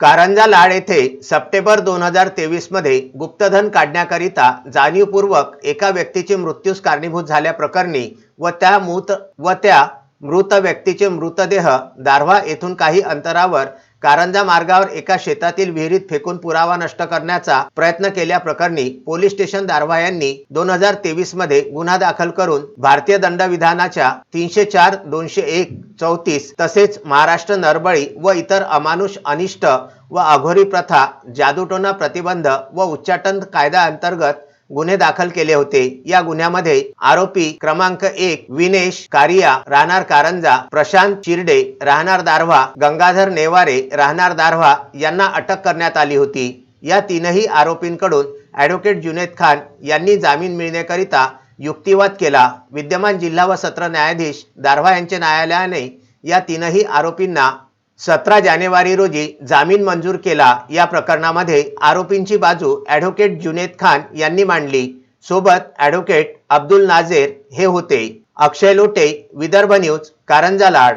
कारंजा लाड येथे सप्टेंबर दोन हजार तेवीसमध्ये गुप्तधन काढण्याकरिता जाणीवपूर्वक एका व्यक्तीचे मृत्यूस कारणीभूत झाल्याप्रकरणी व त्या मूत व त्या मृत व्यक्तीचे मृतदेह दारव्हा येथून काही अंतरावर कारंजा मार्गावर एका शेतातील विहिरीत फेकून पुरावा नष्ट करण्याचा प्रयत्न केल्याप्रकरणी पोलीस स्टेशन दारव्हा यांनी दोन हजार तेवीसमध्ये गुन्हा दाखल करून भारतीय दंडविधानाच्या तीनशे चार दोनशे एक चौतीस तसेच महाराष्ट्र नरबळी व इतर अमानुष अनिष्ट व अघोरी प्रथा जादूटोना प्रतिबंध व उच्चाटन कायदा अंतर्गत गुन्हे दाखल केले होते. या गुन्ह्यामध्ये आरोपी क्रमांक एक विनेश कारिया राहणार कारंजा प्रशांत चिरडे राहणार दारव्हा गंगाधर नेवारे राहणार दारव्हा यांना अटक करण्यात आली होती. या तीनही आरोपींकडून ॲडव्होकेट जुनेद खान यांनी जामीन मिळण्याकरिता युक्तिवाद केला. विद्यमान जिल्हा व सत्र न्यायाधीश दारव्हा यांच्या न्यायालयाने या तीनही आरोपींना सतरा जानेवारी रोजी जामीन मंजूर केला. या प्रकरणामध्ये आरोपींची बाजू ॲडव्होकेट जुनेद खान यांनी मांडली. सोबत ॲडव्होकेट अब्दुल नाझेर हे होते. अक्षय लोटे विदर्भ न्यूज कारंजा लाड.